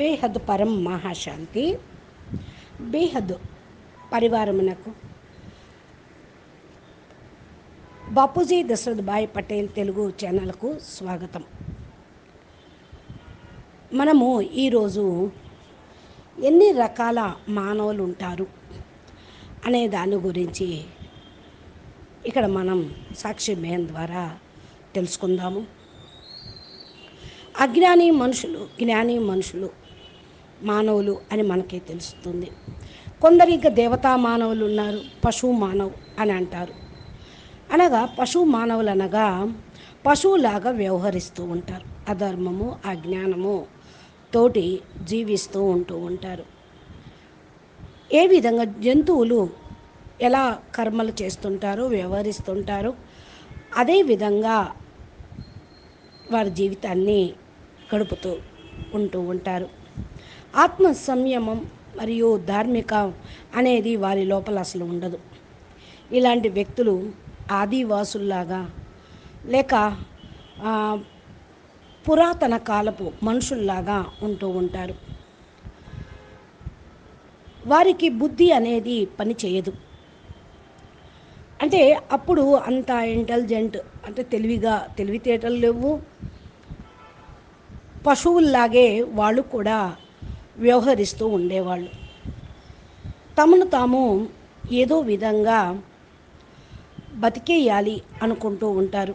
బేహద్ పరం మహాశాంతి. బేహద్ పరివారమునకు. బాపూజీ దశరథ్ భాయ్ పటేల్ తెలుగు ఛానల్కు స్వాగతం. మనము ఈరోజు ఎన్ని రకాల మానవులు ఉంటారు అనే దాని గురించి ఇక్కడ మనం సాక్షి మేన్ ద్వారా తెలుసుకుందాము. అజ్ఞాని మనుషులు జ్ఞాని మనుషులు మానవులు అని మనకి తెలుస్తుంది. కొందరు ఇంకా దేవతా మానవులు ఉన్నారు పశువు మానవు అని అంటారు. అనగా పశువు మానవులు అనగా పశువులాగా వ్యవహరిస్తూ ఉంటారు. అధర్మము అజ్ఞానము తోటి జీవిస్తూ ఉంటూ ఉంటారు. ఏ విధంగా జంతువులు ఎలా కర్మలు చేస్తుంటారో వ్యవహరిస్తుంటారో అదే విధంగా వారి జీవితాన్ని గడుపుతూ ఉంటూ ఉంటారు. ఆత్మ సంయమం మరియు ధార్మిక అనేది వారి లోపల అసలు ఉండదు. ఇలాంటి వ్యక్తులు ఆదివాసుల్లాగా లేక పురాతన కాలపు మనుషుల్లాగా ఉంటూ ఉంటారు. వారికి బుద్ధి అనేది పని చేయదు. అంటే అప్పుడు అంత ఇంటెలిజెంట్ అంటే తెలివిగా తెలివితేటలు లేవు. పశువుల్లాగే వాళ్ళు కూడా వ్యవహరిస్తూ ఉండేవాళ్ళు. తమను తాము ఏదో విధంగా బతికేయాలి అనుకుంటూ ఉంటారు.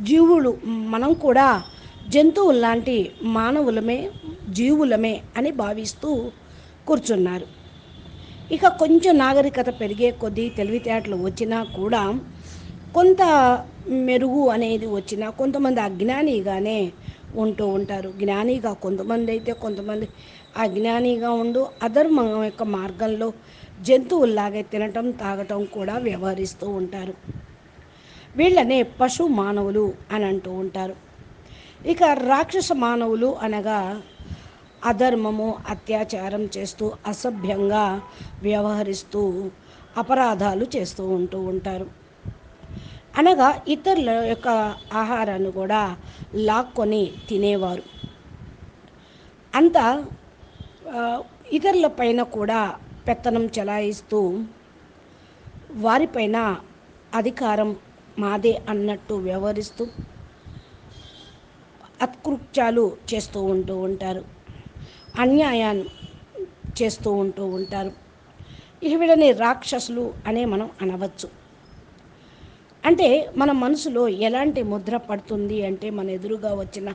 జీవులు మనం కూడా జంతువుల్లాంటి మానవులమే జీవులమే అని భావిస్తూ కూర్చున్నారు. ఇక కొంచెం నాగరికత పెరిగే కొద్దీ తెలివితేటలు వచ్చినా కూడా కొంత మెరుగు అనేది వచ్చినా కొంతమంది అజ్ఞానిగానే ఉంటూ ఉంటారు. జ్ఞానిగా కొంతమంది అయితే కొంతమంది అజ్ఞానిగా ఉండు అధర్మం యొక్క మార్గంలో జంతువుల్లాగే తినటం తాగటం కూడా వ్యవహరిస్తూ ఉంటారు. వీళ్ళనే పశు మానవులు అని అంటూ ఉంటారు. ఇక రాక్షస మానవులు అనగా అధర్మము అత్యాచారం చేస్తూ అసభ్యంగా వ్యవహరిస్తూ అపరాధాలు చేస్తూ ఉంటూ ఉంటారు. అనగా ఇతరుల యొక్క ఆహారాన్ని కూడా లాక్కొని తినేవారు. అంతా ఇతరుల పైన కూడా పెత్తనం చెలాయిస్తూ వారిపైన అధికారం మాదే అన్నట్టు వ్యవహరిస్తూ అత్కృత్యాలు చేస్తూ ఉంటూ ఉంటారు. అన్యాయాన్ని చేస్తూ ఉంటూ ఉంటారు. ఈ వీళ్ళని రాక్షసులు అనే మనం అనవచ్చు. అంటే మన మనసులో ఎలాంటి ముద్ర పడుతుంది అంటే మన ఎదురుగా వచ్చిన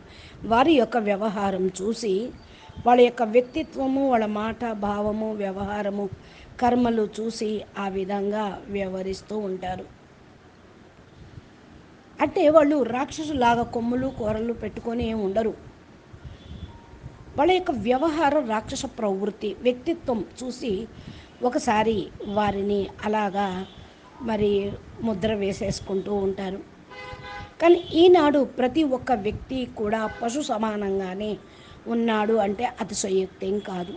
వారి యొక్క వ్యవహారం చూసి వాళ్ళ యొక్క వ్యక్తిత్వము వాళ్ళ మాట భావము వ్యవహారము కర్మలు చూసి ఆ విధంగా వ్యవహరిస్తూ ఉంటారు. అంటే వాళ్ళు రాక్షసులాగా కొమ్ములు కూరలు పెట్టుకొని ఉండరు. వాళ్ళ యొక్క వ్యవహారం రాక్షస ప్రవృత్తి వ్యక్తిత్వం చూసి ఒకసారి వారిని అలాగా మరి ముద్ర వేసేసుకుంటూ ఉంటారు. కానీ ఈనాడు ప్రతి ఒక్క వ్యక్తి కూడా పశు సమానంగానే ఉన్నాడు అంటే అతిశయోక్తేం కాదు.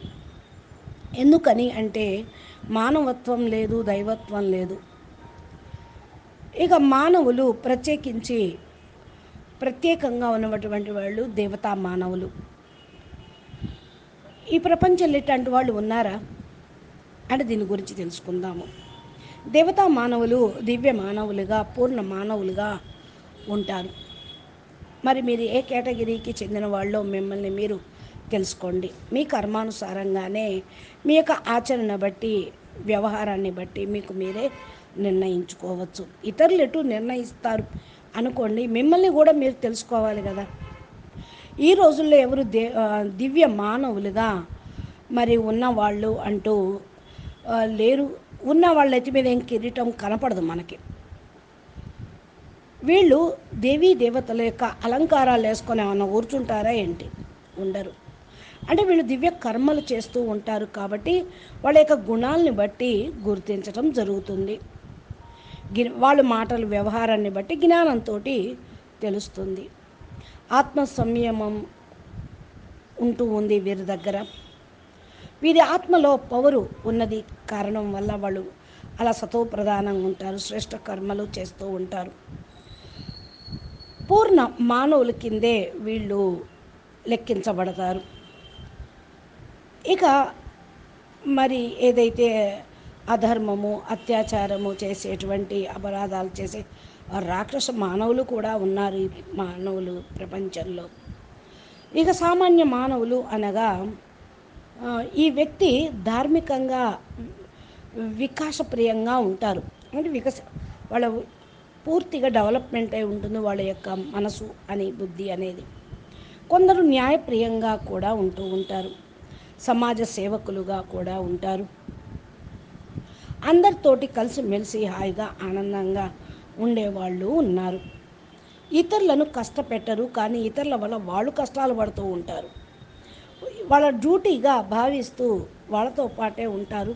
ఎందుకని అంటే మానవత్వం లేదు దైవత్వం లేదు. ఇక మానవులు ప్రత్యేకించి ప్రత్యేకంగా ఉన్నటువంటి వాళ్ళు దేవతా మానవులు. ఈ ప్రపంచంలో ఇట్లాంటి వాళ్ళు ఉన్నారా? అంటే దీని గురించి తెలుసుకుందాము. దేవతా మానవులు దివ్య మానవులుగా పూర్ణ మానవులుగా ఉంటారు. మరి మీరు ఏ కేటగిరీకి చెందిన వాళ్ళు మిమ్మల్ని మీరు తెలుసుకోండి. మీ కర్మానుసారంగానే మీ యొక్క ఆచరణ బట్టి వ్యవహారాన్ని బట్టి మీకు మీరే నిర్ణయించుకోవచ్చు. ఇతరులు ఎటు నిర్ణయిస్తారు అనుకోండి మిమ్మల్ని కూడా మీరు తెలుసుకోవాలి కదా. ఈ రోజుల్లో ఎవరు దే దివ్య మానవులుగా మరి ఉన్నవాళ్ళు అంటూ లేరు. ఉన్న వాళ్ళ ఎత్తి మీద ఏం కిరీటం కనపడదు మనకి. వీళ్ళు దేవీ దేవతల యొక్క అలంకారాలు వేసుకొని ఏమన్నా కూర్చుంటారా ఏంటి? ఉండరు. అంటే వీళ్ళు దివ్య కర్మలు చేస్తూ ఉంటారు కాబట్టి వాళ్ళ యొక్క గుణాలని బట్టి గుర్తించటం జరుగుతుంది. గి వాళ్ళ మాటలు వ్యవహారాన్ని బట్టి జ్ఞానంతో తెలుస్తుంది. ఆత్మ సంయమం ఉంటూ ఉంది వీరి దగ్గర. వీరి ఆత్మలో పవరు ఉన్నది కారణం వల్ల వాళ్ళు అలా సతో ప్రధానంగా ఉంటారు శ్రేష్ట కర్మలు చేస్తూ ఉంటారు. పూర్ణ మానవుల కిందే వీళ్ళు లెక్కించబడతారు. ఇక మరి ఏదైతే అధర్మము అత్యాచారము చేసేటువంటి అపరాధాలు చేసే రాక్షస మానవులు కూడా ఉన్నారు ఈ మానవులు ప్రపంచంలో. ఇక సామాన్య మానవులు అనగా ఈ వ్యక్తి ధార్మికంగా వికాసప్రియంగా ఉంటారు. అంటే వికస వాళ్ళ పూర్తిగా డెవలప్మెంట్ అయి ఉంటుంది వాళ్ళ యొక్క మనసు అని బుద్ధి అనేది. కొందరు న్యాయప్రియంగా కూడా ఉంటూ ఉంటారు. సమాజ సేవకులుగా కూడా ఉంటారు. అందరితోటి కలిసిమెలిసి హాయిగా ఆనందంగా ఉండేవాళ్ళు ఉన్నారు. ఇతరులను కష్టపెట్టరు కానీ ఇతరుల వల్ల వాళ్ళు కష్టాలు పడుతూ ఉంటారు. వాళ్ళ డ్యూటీగా భావిస్తూ వాళ్ళతో పాటే ఉంటారు.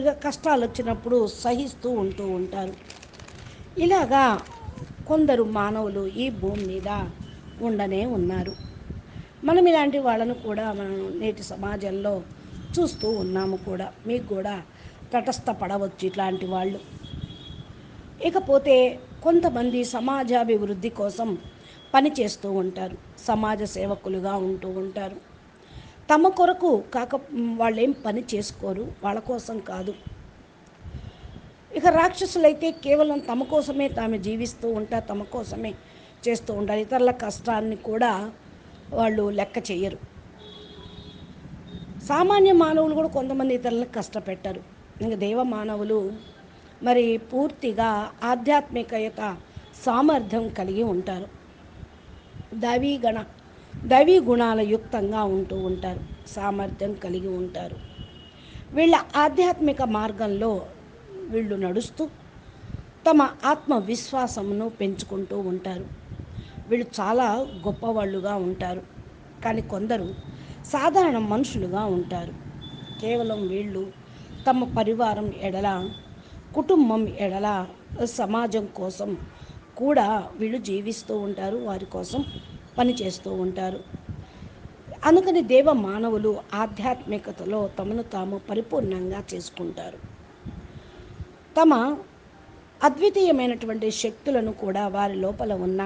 ఇక కష్టాలు వచ్చినప్పుడు సహిస్తూ ఉంటూ ఉంటారు. ఇలాగా కొందరు మానవులు ఈ భూమి మీద ఉండనే ఉన్నారు. మనం ఇలాంటి వాళ్ళను కూడా మనం నేటి సమాజంలో చూస్తూ ఉన్నాము కూడా. మీకు కూడా తటస్థపడవచ్చు ఇట్లాంటి వాళ్ళు. ఇకపోతే కొంతమంది సమాజాభివృద్ధి కోసం పని చేస్తూ ఉంటారు. సమాజ సేవకులుగా ఉంటూ ఉంటారు. తమ కొరకు కాక వాళ్ళు ఏం పని చేసుకోరు వాళ్ళ కోసం కాదు. ఇక రాక్షసులైతే కేవలం తమ కోసమే తాము జీవిస్తూ ఉంటారు తమ కోసమే చేస్తూ ఉంటారు ఇతరుల కష్టాన్ని కూడా వాళ్ళు లెక్క చేయరు. సామాన్య మానవులు కూడా కొంతమంది ఇతరులకు కష్టపెట్టరు. ఇంకా దేవ మానవులు మరి పూర్తిగా ఆధ్యాత్మికత సామర్థ్యం కలిగి ఉంటారు. దావీగణ దైవీ గుణాల యుక్తంగా ఉంటూ ఉంటారు సామర్థ్యం కలిగి ఉంటారు. వీళ్ళ ఆధ్యాత్మిక మార్గంలో వీళ్ళు నడుస్తూ తమ ఆత్మవిశ్వాసమును పెంచుకుంటూ ఉంటారు. వీళ్ళు చాలా గొప్పవాళ్ళుగా ఉంటారు. కానీ కొందరు సాధారణ మనుషులుగా ఉంటారు. కేవలం వీళ్ళు తమ పరివారం ఎడల కుటుంబం ఎడల సమాజం కోసం కూడా వీళ్ళు జీవిస్తూ ఉంటారు. వారి కోసం పనిచేస్తూ ఉంటారు. అందుకని దేవ మానవులు ఆధ్యాత్మికతలో తమను తాము పరిపూర్ణంగా చేసుకుంటారు. తమ అద్వితీయమైనటువంటి శక్తులను కూడా వారి లోపల ఉన్న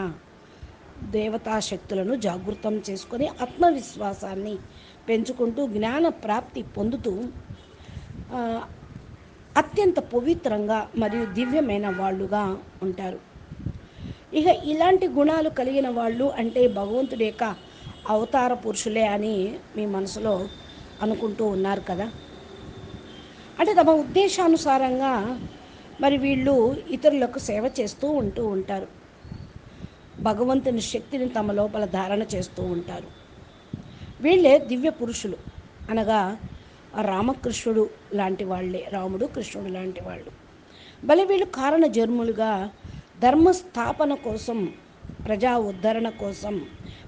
దేవతా శక్తులను జాగృతం చేసుకొని ఆత్మవిశ్వాసాన్ని పెంచుకుంటూ జ్ఞాన ప్రాప్తి పొందుతూ అత్యంత పవిత్రంగా మరియు దివ్యమైన వాళ్ళుగా ఉంటారు. ఇక ఇలాంటి గుణాలు కలిగిన వాళ్ళు అంటే భగవంతుడి యొక్క అవతార పురుషులే అని మీ మనసులో అనుకుంటూ ఉన్నారు కదా. అంటే తమ ఉద్దేశానుసారంగా మరి వీళ్ళు ఇతరులకు సేవ చేస్తూ ఉంటూ ఉంటారు. భగవంతుని శక్తిని తమ లోపల ధారణ చేస్తూ ఉంటారు. వీళ్ళే దివ్య పురుషులు అనగా రామకృష్ణుడు లాంటి వాళ్ళే రాముడు కృష్ణుడు లాంటి వాళ్ళు. భలే వీళ్ళు కారణ జన్ములుగా ధర్మ స్థాపన కోసం ప్రజా ఉద్ధరణ కోసం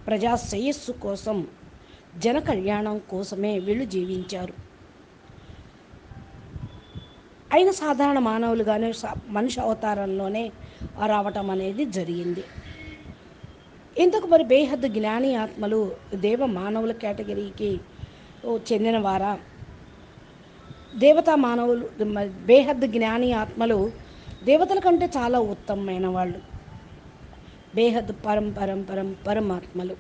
ప్రజా శ్రేయస్సు కోసం జన కళ్యాణం కోసమే వీళ్ళు జీవించారు. అయిన సాధారణ మానవులుగానే మనిషి అవతారంలోనే రావటం అనేది జరిగింది. ఇంతకు మరి బేహద్ జ్ఞాని ఆత్మలు దేవ మానవుల కేటగిరీకి చెందినవారా? దేవతా మానవులు బేహద్దు బేహద్ జ్ఞాని ఆత్మలు దేవతల కంటే చాలా ఉత్తమమైన వాళ్ళు. బేహద్ పరం పరం పరం పరమాత్మలు.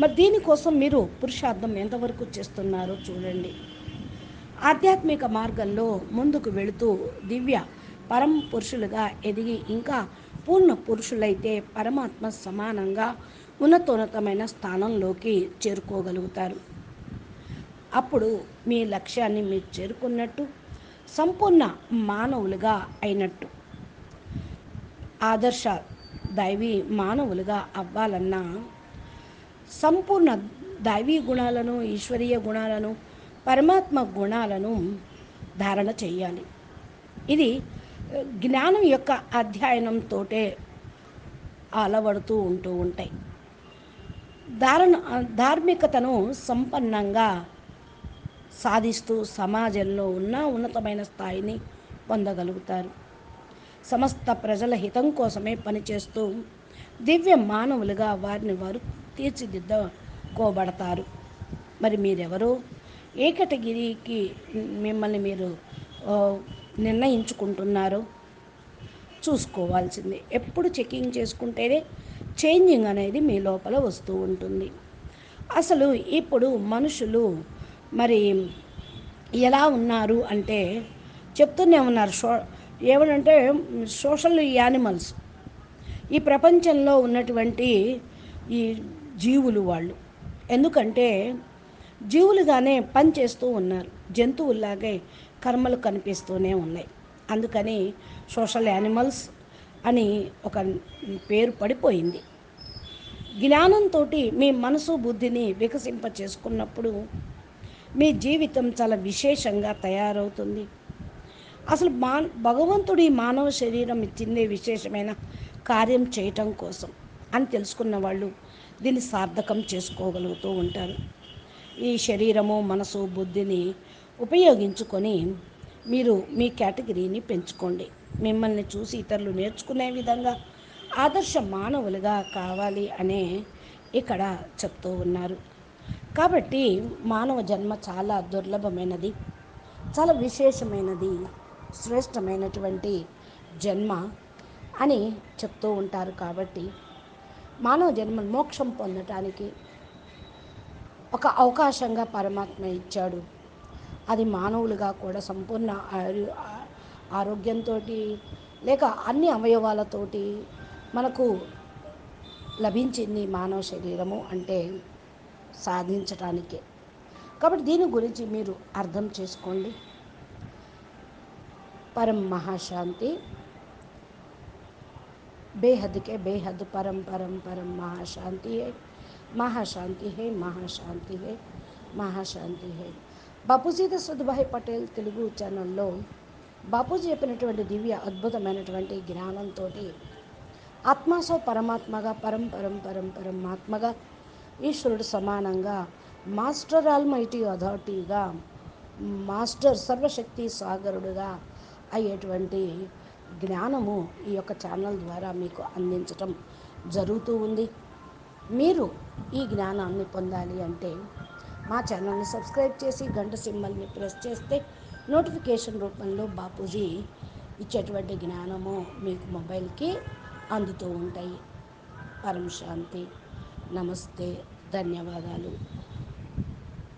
మరి దీనికోసం మీరు పురుషార్థం ఎంతవరకు చేస్తున్నారో చూడండి. ఆధ్యాత్మిక మార్గంలో ముందుకు వెళుతూ దివ్య పరం పురుషులుగా ఎదిగి ఇంకా పూర్ణ పురుషులైతే పరమాత్మ సమానంగా ఉన్నతోన్నతమైన స్థానంలోకి చేరుకోగలుగుతారు. అప్పుడు మీ లక్ష్యాన్ని మీరు చేరుకున్నట్టు సంపూర్ణ మానవులుగా అయినట్టు. ఆదర్శ దైవీ మానవులుగా అవ్వాలన్నా సంపూర్ణ దైవీ గుణాలను ఈశ్వరీయ గుణాలను పరమాత్మ గుణాలను ధారణ చేయాలి. ఇది జ్ఞానం యొక్క అధ్యయనంతోటే అలవడుతూ ఉంటూ ఉంటాయి. ధారణ ధార్మికతను సంపన్నంగా సాధిస్తూ సమాజంలో ఉన్న ఉన్నతమైన స్థాయిని పొందగలుగుతారు. సమస్త ప్రజల హితం కోసమే పనిచేస్తూ దివ్య మానవులుగా వారిని వారు తీర్చిదిద్దుకోబడతారు మరి మీరెవరు? ఏకటగిరికి మిమ్మల్ని మీరు నిర్ణయించుకుంటున్నారు నిర్ణయించుకుంటున్నారో? చూసుకోవాల్సిందే. ఎప్పుడు చెకింగ్ చేసుకుంటేనే చేంజింగ్ అనేది మీ లోపల వస్తూ ఉంటుంది. అసలు ఇప్పుడు మనుషులు మరి ఎలా ఉన్నారు అంటే చెప్తూనే ఉన్నారు సో ఏమనంటే సోషల్ యానిమల్స్. ఈ ప్రపంచంలో ఉన్నటువంటి ఈ జీవులు వాళ్ళు. ఎందుకంటే జీవులుగానే పని చేస్తూ ఉన్నారు. జంతువుల్లాగే కర్మలు కనిపిస్తూనే ఉన్నాయి. అందుకని సోషల్ యానిమల్స్ అని ఒక పేరు పడిపోయింది. జ్ఞానంతో మీ మనసు బుద్ధిని వికసింప చేసుకున్నప్పుడు మీ జీవితం చాలా విశేషంగా తయారవుతుంది. అసలు మా భగవంతుడు ఈ మానవ శరీరం ఇచ్చిందే విశేషమైన కార్యం చేయటం కోసం అని తెలుసుకున్న వాళ్ళు దీన్ని సార్థకం చేసుకోగలుగుతూ ఉంటారు. ఈ శరీరము మనసు బుద్ధిని ఉపయోగించుకొని మీరు మీ కేటగిరీని పెంచుకోండి. మిమ్మల్ని చూసి ఇతరులు నేర్చుకునే విధంగా ఆదర్శ మానవులుగా కావాలి అనే ఇక్కడ చెప్తూ ఉన్నారు. కాబట్టి మానవ జన్మ చాలా దుర్లభమైనది చాలా విశేషమైనది శ్రేష్టమైనటువంటి జన్మ అని చెప్తూ ఉంటారు కాబట్టి మానవ జన్మ మోక్షం పొందటానికి ఒక అవకాశంగా పరమాత్మ ఇచ్చాడు. అది మానవులుగా కూడా సంపూర్ణ ఆయు- ఆరోగ్యంతో లేక అన్ని అవయవాలతోటి మనకు లభించింది మానవ శరీరము అంటే సాధించడానికే కాబట్టి దీని గురించి మీరు అర్థం చేసుకోండి. పరం మహాశాంతి. బేహద్కే బేహద్ పరం పరం పరం మహాశాంతి హే. మహాశాంతి హే మహాశాంతి హే మహాశాంతి హే. బాపూజీ సదుభాయ్ పటేల్ తెలుగు ఛానల్లో బాపూజీ చెప్పినటువంటి దివ్య అద్భుతమైనటువంటి జ్ఞానంతో ఆత్మాసో పరమాత్మగా పరం పరం పరం పరం ఆత్మగా ఈశ్వరుడు సమానంగా మాస్టర్ ఆల్మైటీ అథారిటీగా మాస్టర్ సర్వశక్తి సాగరుడుగా అయ్యేటువంటి జ్ఞానము ఈ యొక్క ఛానల్ ద్వారా మీకు అందించటం జరుగుతూ ఉంది. మీరు ఈ జ్ఞానాన్ని పొందాలి అంటే మా ఛానల్ని సబ్స్క్రైబ్ చేసి గంట సింబల్ని ప్రెస్ చేస్తే నోటిఫికేషన్ రూపంలో బాపూజీ ఇచ్చేటువంటి జ్ఞానము మీకు మొబైల్కి అందుతూ ఉంటాయి. పరం శాంతి. నమస్తే ధన్యవాదాలు.